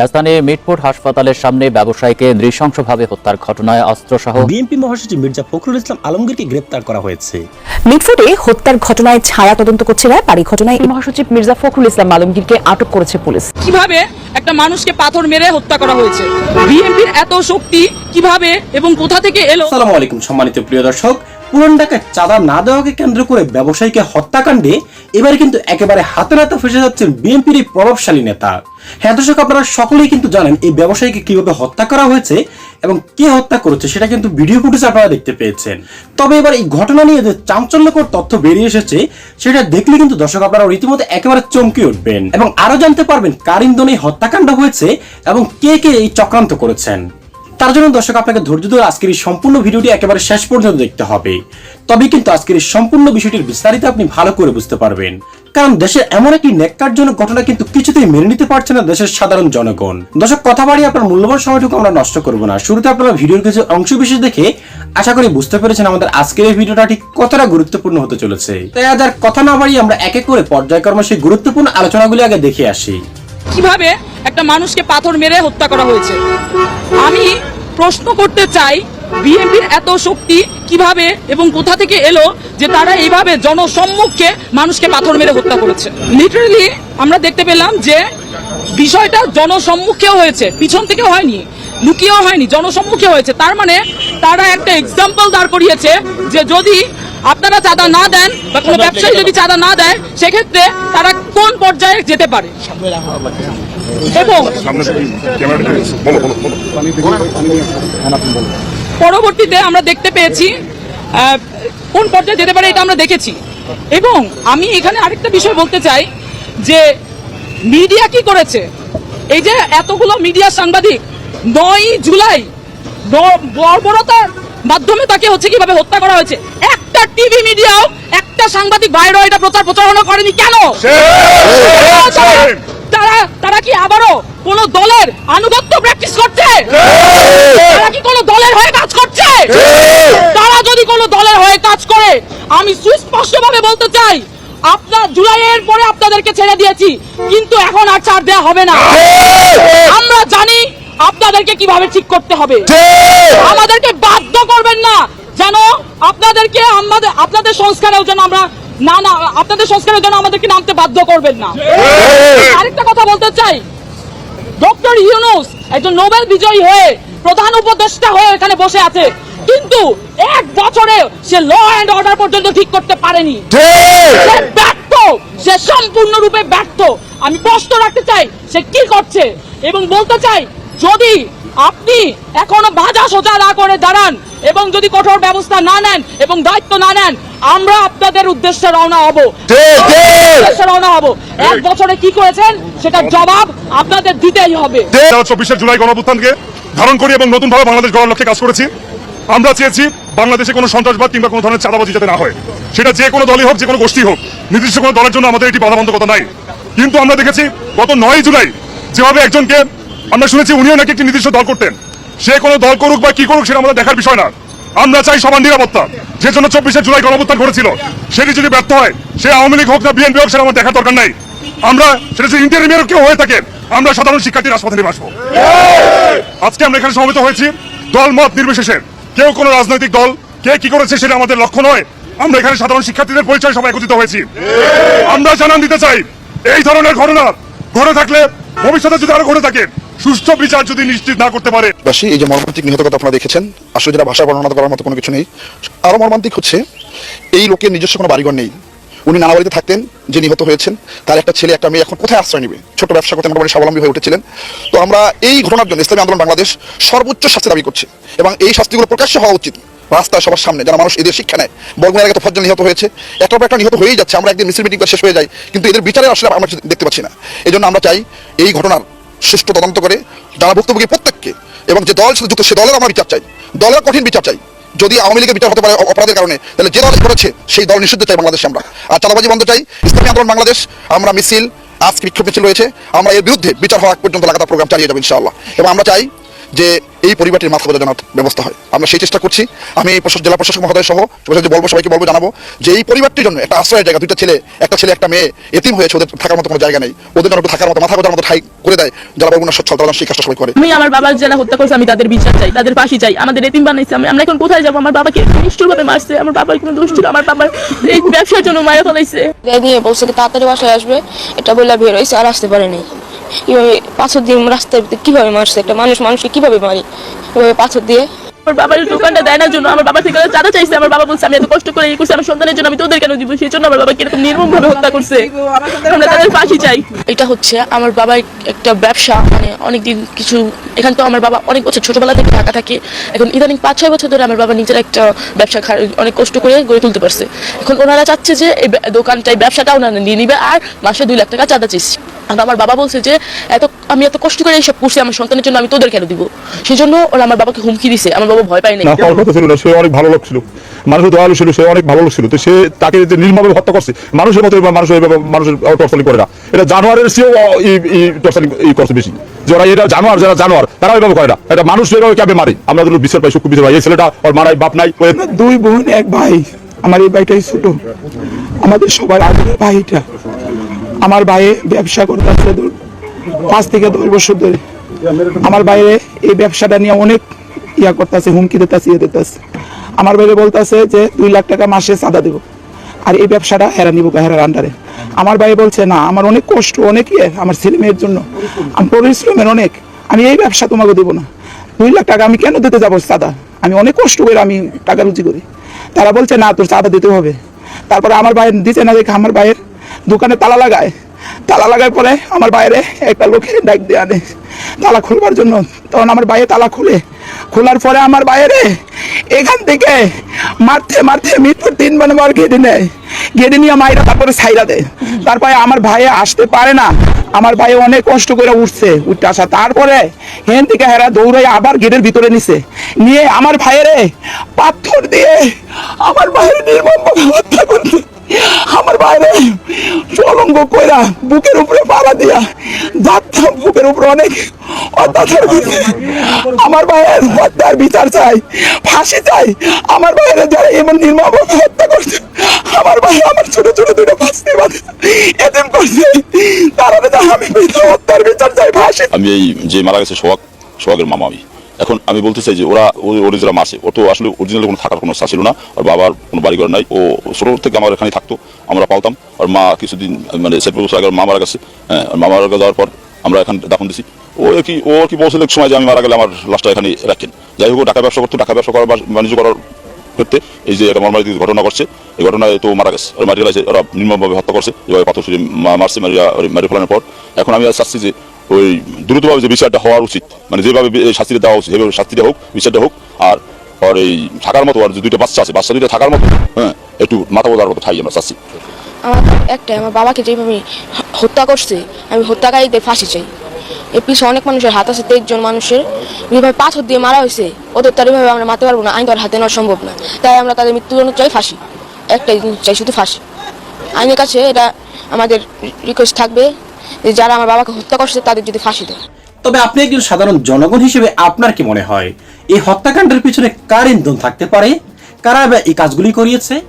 রাজধানী মিটপুর হাসপাতালের সামনে ব্যবসায়ীকে নৃশংসভাবে হত্যার ঘটনায় অস্ত্রসহ বিএনপি মহাসচিব মির্জা ফখরুল ইসলাম আলমগীরকে গ্রেপ্তার করা হয়েছে। মিটফুটে হত্যার ঘটনায় ছায়া তদন্ত করছে রায় পারি ঘটনায় মহাসচিব মির্জা ফখরুল ইসলাম আলমগীরকে আটক করেছে পুলিশ। কীভাবে একটা মানুষকে পাথর মেরে হত্যা করা হয়েছে? বিএনপির এত শক্তি কীভাবে এবং কোথা থেকে এলো? আসসালামু আলাইকুম সম্মানিত প্রিয় দর্শক পুরান ঢাকায় চাঁদা না দেওয়াকে কেন্দ্র করে ব্যবসায়ীকে হত্যাকাণ্ডে এবারে কিন্তু একেবারে হাতে নাতে ফেসে যাচ্ছেন বিএনপির এই প্রভাবশালী নেতা। হ্যাঁ দর্শক, আপনারা সকলেই কিন্তু জানেন এই ব্যবসায়ীকে কীভাবে হত্যা করা হয়েছে এবং কে হত্যা করেছে সেটা কিন্তু ভিডিও ফুটেজ আপনারা দেখতে পেয়েছেন। তবে এবার এই ঘটনা নিয়ে যে চাঞ্চল্যকর তথ্য বেরিয়ে এসেছে, সেটা দেখলে কিন্তু দর্শক, আপনারা রীতিমতো একেবারে চমকে উঠবেন। এবং আরও জানতে পারবেন কার ইন্ধনে এই হত্যাকাণ্ড হয়েছে এবং কে কে এই চক্রান্ত করেছেন। তার জন্য দর্শক, আপনাকে ধৈর্য ধরে আজকের এই সম্পূর্ণ ভিডিওটি একেবারে শেষ পর্যন্ত দেখতে হবে। তবে কিন্তু আজকের এই সম্পূর্ণ বিষয়টির বিস্তারিত আপনি ভালো করে বুঝতে পারবেন। কারণ দেশের এমন একটি ন্যাক্কারজনক ঘটনা কিন্তু কিছুতেই মেনে নিতে পারছে না দেশের সাধারণ জনগণ। দর্শক, কথা বাড়িয়ে আপনার মূল্যবান সময়টুকু আমরা নষ্ট করব না। শুরুতে আপনারা ভিডিওর কিছু অংশ বিশেষ দেখে আশা করি বুঝতে পেরেছেন আমাদের আজকের এই ভিডিওটা ঠিক কতটা গুরুত্বপূর্ণ হতে চলেছে। তাই আজ আর কথা না বাড়িয়ে আমরা এক এক করে পর্যায়ক্রমে সেই গুরুত্বপূর্ণ আলোচনাগুলি আগে দেখে আসি। কীভাবে একটা মানুষকে পাথর মেরে হত্যা করা হয়েছে? আমি প্রশ্ন করতে চাই, বিএনপির এত শক্তি কীভাবে এবং কোথা থেকে এলো যে তারা এইভাবে জনসম্মুখে মানুষকে পাথর মেরে হত্যা করেছে? লিটারালি আমরা দেখতে পেলাম যে বিষয়টা জনসম্মুখেও হয়েছে, পিছন থেকে হয়নি, লুকিয়েও হয়নি, জনসম্মুখে হয়েছে। তার মানে তারা একটা এক্সাম্পল দাঁড় করিয়েছে যে যদি আপনারা চাঁদা না দেন বা কোনো ব্যবসায়ী যদি চাঁদা না দেয়, সেক্ষেত্রে তারা কোন পর্যায়ে যেতে পারে? এবং পরবর্তীতে আমরা দেখতে পেয়েছি কোন পর্যায়ে যেতে পারে এটা আমরা দেখেছি। এবং আমি এখানে আরেকটা বিষয় বলতে চাই যে মিডিয়া কি করেছে? এই যে এতগুলো মিডিয়া সাংবাদিক নয় জুলাই বর্বরতার মাধ্যমে তাকে হচ্ছে কীভাবে হত্যা করা হয়েছে? একটা টিভি মিডিয়াও একটা সাংবাদিক বাইরে এটা প্রচার প্রচারণা করেনি কেন? তারা- তারা তারা কি আবারও কোন দলের আনুগত্য প্র্যাকটিস করছে? তারা কি কোন দলের হয়ে কাজ করছে? তারা যদি কোন দলের হয়ে কাজ করে আমি সুস্পষ্টভাবে বলতে চাই আপনার জুলাইয়ের পরে আপনাদেরকে ছেড়ে দিয়েছি কিন্তু এখন আর ছাড় দেওয়া হবে না। আমরা জানি আপনাদেরকে কীভাবে ঠিক করতে হবে? আমাদেরকে বাধ্য করবেন না যেন আপনাদেরকে আমাদের আপনাদের সংস্কারেও যেন আমরা না না আপনাদের সংস্কারের জন্য আমাদেরকে নামতে বাধ্য করবেন না। আরেকটা কথা বলতে চাই। ডক্টর ইউনুস একজন নোবেল বিজয়ী হয়ে প্রধান উপদেষ্টা হয়ে এখানে বসে আছে। কিন্তু এক বছরে সে ল অ্যান্ড অর্ডার পর্যন্ত ঠিক করতে পারেনি। সে ব্যর্থ। সে সম্পূর্ণরূপে ব্যর্থ। আমি প্রশ্ন রাখতে চাই সে কি করছে? এবং বলতে চাই যদি আপনি এখনও বাধা সোজা না করে দাঁড়ান এবং যদি কঠোর ব্যবস্থা না নেন এবং দায়িত্ব না নেন আমরা আপনাদের উদ্দেশ্যে রওনা হব। রওনা হব। এক বছরে কি করেছেন? সেটার জবাব আপনাদের দিতেই হবে। চব্বিশে জুলাই গণঅভ্যুত্থানকে ধারণ করি এবং নতুন ভাবে বাংলাদেশ গড়ার লক্ষ্যে কাজ করেছি। আমরা চেয়েছি বাংলাদেশে কোনো সন্ত্রাসবাদ কিংবা কোনো ধরনের চাঁদাবাজি যাতে না হয়। সেটা যে কোনো দলই হোক যে কোনো গোষ্ঠী হোক নির্দিষ্ট কোনো দলের জন্য আমাদের এটি বাধাবন্ধকতা নাই। কিন্তু আমরা দেখেছি গত নয় জুলাই যেভাবে একজনকে আমরা শুনেছি উনিও নাকি একটি নির্দিষ্ট দল করতেন। সে কোনো দল করুক বা কি করুক সেটা আমাদের দেখার বিষয় না। আমরা চাই সবার নিরাপত্তা। যে জন্য চব্বিশে জুলাই গণঅভ্যুত্থান করেছিল সেটি যদি ব্যর্থ হয়, সে আওয়ামী লীগ হোক না বিএনপি হোক, সেটা আমার দেখার দরকার নাই। আমরা, সেটা যদি ইন্টারমিডিয়েট কেউ হয়ে থাকে, আমরা সাধারণ শিক্ষার্থী রাজপথে নেমে আসব। আজকে আমরা এখানে সমবেত হয়েছি, দল মত নির্বিশেষে। কেউ কোনো রাজনৈতিক দল, কে কি করেছে সেটা আমাদের লক্ষ্য নয়। আমরা এখানে সাধারণ শিক্ষার্থীদের পরিচয় সবাই একত্রিত হয়েছি। আমরা জানান দিতে চাই, এই ধরনের ঘটনা ঘটে থাকলে ভবিষ্যতে যদি আরও ঘটে থাকে সুষ্ঠু বিচার যদি নিশ্চিত না করতে পারে। বাসী, এই যে মর্মান্তিক নিহত কথা আপনারা দেখেছেন, আসলে যেটা ভাষা বর্ণনা করার মতো কোনো কিছু নেই, আরও মর্মান্তিক হচ্ছে, এই লোকের নিজস্ব কোনো বাড়িঘর নেই। উনি নানা বাড়িতে থাকতেন যে নিহত হয়েছেন, তার একটা ছেলে, একটা মেয়ে এখন কোথায় আশ্রয় নেবে? ছোট ব্যবসা করতে মোটামুটি স্বাবলম্বী হয়ে উঠেছিলেন। তো আমরা এই ঘটনার জন্য ইসলামী আন্দোলন বাংলাদেশ সর্বোচ্চ শাস্তি দাবি করছে এবং এই শাস্তিগুলো প্রকাশ্য হওয়া উচিত। রাস্তায় সবার সামনে যারা মানুষ এদের শিক্ষা নেয় বর্গমের আগে তো ফজ্জল নিহত হয়েছে একটার পর একটা নিহত হয়েই যাচ্ছে, আমরা একদিন মিছিল মিটিং শেষ হয়ে যায় কিন্তু এদের বিচারে আসলে আমরা দেখতে পাচ্ছি না। এই আমরা চাই এই ঘটনার সুষ্ঠু তদন্ত করে যারা ভুক্তভোগী প্রত্যেককে এবং যে দল সাথে যুক্ত সে দলের আমরা বিচার চাই। দলের কঠিন বিচার চাই। যদি আওয়ামী লীগের বিচার হতে পারে অপরাধের কারণে, তাহলে যে দল করেছে, সেই দল নিষিদ্ধ চাই বাংলাদেশে আমরা। আর চালাবাজি বন্ধ চাই। ইসলামী আন্দোলন বাংলাদেশ, আমরা মিছিল, আজকে বিক্ষোভ মিছিল রয়েছে। আমরা এর বিরুদ্ধে বিচার হওয়া পর্যন্ত লাগাতার প্রোগ্রাম চালিয়ে যাব ইনশাআল্লাহ। এবং আমরা চাই যে এই পরিবারটির মাথা বোঝা জানার ব্যবস্থা হয়। আমরা সেই চেষ্টা করছি। আমি প্রশাসক জেলা প্রশাসক মহোদয় সহ সবাইকে বলব সবাইকে বলব জানাব যে এই পরিবারটির জন্য একটা আশ্রয়ের জায়গা দুইটা ছেলে একটা ছেলে একটা মেয়ে এতিম হয়েছে ওদের থাকার মতো কোনো জায়গা নেই। ওদের জন্য থাকার মতো মাথা গোজার মতো ঠাই করে দেয় যারা বলব না সচ্ছল তারা সেই কাজটা সবাই করে। আমি আমার বাবার যারা হত্যা করছে আমি তাদের বিচার চাই তাদের ফাঁসি চাই। আমাদের এতিম বানাইছে আমি আমরা এখন কোথায় যাব? আমার বাবাকে নিষ্ঠুর ভাবে মারছে। আমার বাবার কোনো দোষ ছিল আমার বাবার এই ব্যবসার জন্য মারা ফেলাইছে। দিয়ে বলছে তাড়াতাড়ি বাসায় আসবে এটা বলে বের হয়েছে আর আসতে পারেনি। কীভাবে পাথর দিয়ে রাস্তার ভিতরে কীভাবে মারছে একটা মানুষ মানুষকে কীভাবে মারি? এভাবে পাথর দিয়ে। আমার বাবার দোকানটা দেয় না জন্য আমার বাবা থেকে চাঁদা চাইছে আমার বাবা বলছে আমি এত কষ্ট করে এই করছি আমার সন্তানের জন্য আমি তোদের কেন দিব? সেই জন্য আমার বাবা কীরকম নির্মম ভাবে হত্যা করছে। আমরা তাদের ফাঁসি চাই। এটা হচ্ছে আমার বাবার একটা ব্যবসা মানে অনেকদিন কিছু এখান তো আমার বাবা অনেক বছর ছোটবেলা থেকে ঢাকা থাকে। এখন ইদানিং পাঁচ ছয় বছর ধরে আমার বাবা নিজের একটা ব্যবসা অনেক কষ্ট করে গড়ে তুলতে পারছে। এখন ওনারা চাচ্ছে যে এই ব্যা- দোকানটা ব্যবসাটা ওনারা নিয়ে নিবে আর মাসে দুই লাখ টাকা চাঁদা চাইছে। আমার বাবা বলছে যে এত আমি এত কষ্ট করে এইসব করছি আমার সন্তানের জন্য আমি তোদের কেন দিব? সেই জন্য ওরা আমার বাবাকে হুমকি দিছে। আমার বাবা ভয় পায় নাই। না হওয়ার কথা ছিল না সে অনেক ভালো লোক ছিল। মানুষের দয়ালু ছিল সে অনেক ভালো লোক ছিল। তো সে তাকে যে নির্মমভাবে হত্যা করছে মানুষের মতো এবার মানুষের টর্চারিং করে না। এটা জানোয়ারের চেয়েও টর্চারিং করছে বেশি। যে ওরা এটা জানোয়ার যারা জানোয়ার তারা এভাবে করে না। এটা মানুষ এভাবে ক্যাবে মারে। আমরা যদি বিচার পাই সুখ বিচার পাই এই ছেলেটা ওর মারাই বাপ নাই। দুই বোন এক ভাই। আমার এই ভাইটাই ছোট। আমাদের সবার আগের ভাইটা। আমার ভাইয়ে ব্যবসা করতেছে ধর পাঁচ থেকে দশ বছর ধরে। আমার বাইরে এই ব্যবসাটা নিয়ে অনেক ইয়া করতেছে, হুমকি দিতেছে ইয়ে দিতেছে। আমার বাইরে বলতেছে যে, দুই লাখ টাকা মাসে চাঁদা দেবো। আর এই ব্যবসাটা হেরা নিব হেরার আন্ডারে আমার ভাই বলছে, না, আমার অনেক কষ্ট, অনেক ইয়ে আমার ছেলে মেয়ের জন্য। আমি পরিশ্রমের অনেক। আমি এই ব্যবসা তোমাকে দেবো না। দুই লাখ টাকা আমি কেন দিতে যাব চাঁদা? আমি অনেক কষ্ট করে আমি টাকা রুজি করি। তারা বলছে, না, তোর চাঁদা দিতে হবে। তারপরে আমার ভাইয়ের দিতে না দেখে আমার ভাইয়ের দোকানে তালা লাগায়। তালা লাগায় পরে আমার বাইরে একটা লোকের ডাক দিয়ে আনে। তালা খুলবার জন্য তখন আমার বাইরে তালা খুলে। খোলার পরে আমার বাইরে এখান থেকে মারতে মারতে মৃত্যুর তিন মানে মার ঘেটে নেয়। ঘেটে নিয়ে মায়েরা তারপরে ছাইরা দেয়। তারপরে আমার ভাইয়ে আসতে পারে না। আমার ভাই অনেক কষ্ট করে উঠছে উঠতে আসা। তারপরে হেন থেকে হেরা দৌড়াই আবার গেটের ভিতরে নিছে। নিয়ে আমার ভাইয়েরে পাথর দিয়ে আমার ভাইয়ের নির্মম হত্যা করছে আমার বাইরে চলঙ্গ কইরা বুকের উপরে পাড়া দিয়া যাত্রা বুকের উপরে অনেক অত্যাচার করছে। আমার ভাইয়ের হত্যার বিচার চাই, ফাঁসি চাই। আমার ভাইয়ের যারা এমন নির্মম হত্যা করছে, আমার ভাই আমার ছোট ছোট দুটো ফাঁসি বাঁধে এতেম করছে। তারা আমি হত্যার বিচার চাই, ফাঁসি আমি এই যে মারা গেছে সোহাগ, সোহাগের মামা আমি। এখন আমি বলতে চাই যে ওরা ও- ওর যারা মারছে ও তো আসলে অরিজিনাল কোনো থাকার কোনো ইচ্ছা ছিল না, আর বাবার কোনো বাড়িঘর নাই। ও ছোট থেকে আমার এখানে থাকতো, আমরা পালতাম। আর মা কিছুদিন মানে সেট বছর আগে মা মারা গেছে হ্যাঁ মা মারা যাওয়ার পর আমরা এখানে দাফন দিছি। ও কি ও কি বলছিল এক সময় যে আমি মারা গেলে আমার লাশটা এখানে রাখেন যাই হোক টাকা ব্যবসা করতো টাকা ব্যবসা করার বাণিজ্য করার ক্ষেত্রে এই যে একটা মর্মান্তিক ঘটনা ঘটছে, এই ঘটনায় তো মারা গেছে। আর মারি ওরা নির্মমভাবে হত্যা করছে। এভাবে পাথর মারছে, মারিয়া মারি ফেলানোর পর। এখন আমি চাচ্ছি যে ওই দ্রুতভাবে যে বিচারটা হওয়ার উচিত মানে যেভাবে শাস্তিটা দেওয়া উচিত সেভাবে শাস্তিটা হোক, বিচারটা হোক, আর আর এই থাকার মতো আর যে দুইটা বাচ্চা আছে, বাচ্চা দুইটা থাকার মতো হ্যাঁ একটু মাথা বোঝার মতো ঠাই আমরা চাচ্ছি। আমার একটাই, আমার বাবাকে যেভাবে হত্যা করছে, আমি হত্যাকারীদের ফাঁসি চাই। এর পিছনে অনেক মানুষের হাত আছে, তেইশ জন মানুষের। যেভাবে পাথর দিয়ে মারা হয়েছে, ওদের তার এভাবে আমরা মারতে পারব না, আইন তো আর হাতে নেওয়া সম্ভব না। তাই আমরা তাদের মৃত্যুদণ্ড চাই ফাঁসি। একটাই চাই, শুধু ফাঁসি। আইনের কাছে এটা আমাদের রিকোয়েস্ট থাকবে। যারা আমার বাবাকে হত্যা করছে তাদের যদি ফাঁসি দেয়। তবে আপনি একজন সাধারণ জনগণ হিসেবে আপনার কি মনে হয়? এই হত্যাকাণ্ডের পিছনে কার ইন্ধন থাকতে পারে? কারা বা এই কাজগুলি করিয়েছে?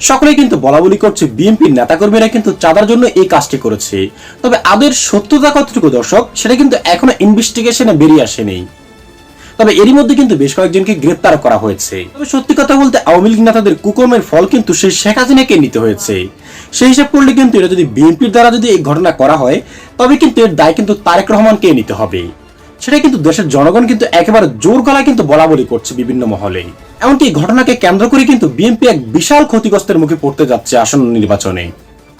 সকলে কিন্তু বলা বলি করছে, বিএনপির নেতাকর্মীরা কিন্তু চাঁদার জন্য এই কাজটি করেছে। তবে আদের সত্যতা কতটুকু দর্শক, সেটা কিন্তু এখনও ইনভেস্টিগেশনে বেরিয়ে আসেনি। তবে এরই মধ্যে কিন্তু বেশ কয়েকজনকে গ্রেপ্তার করা হয়েছে। তবে সত্যি কথা বলতে আওয়ামী লীগ নেতাদের কুকর্মের ফল কিন্তু সেই শেখ হাসিনাকে নিতে হয়েছে। সেই হিসাব করলে কিন্তু এটা যদি বিএনপির দ্বারা যদি এই ঘটনা করা হয়, তবে কিন্তু এর দায় কিন্তু তারেক রহমানকে নিতে হবে। সেটা কিন্তু দেশের জনগণ কিন্তু একেবারে জোর গলায় কিন্তু বলা বলি করছে বিভিন্ন মহলে। এমনকি এই ঘটনাকে কেন্দ্র করে কিন্তু বিএনপি এক বিশাল ক্ষতিগ্রস্তের মুখে পড়তে যাচ্ছে আসন্ন নির্বাচনে।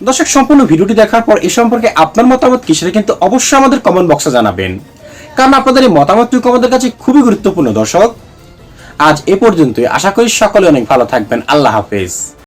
দর্শক, সম্পূর্ণ ভিডিওটি দেখার পর এ সম্পর্কে আপনার মতামত কি সেটা কিন্তু অবশ্যই আমাদের কমেন্ট বক্সে জানাবেন। কারণ আপনাদের এই মতামতটুকু আমাদের কাছে খুবই গুরুত্বপূর্ণ, দর্শক। আজ এ পর্যন্তই। আশা করি সকলে অনেক ভালো থাকবেন। আল্লাহ হাফেজ।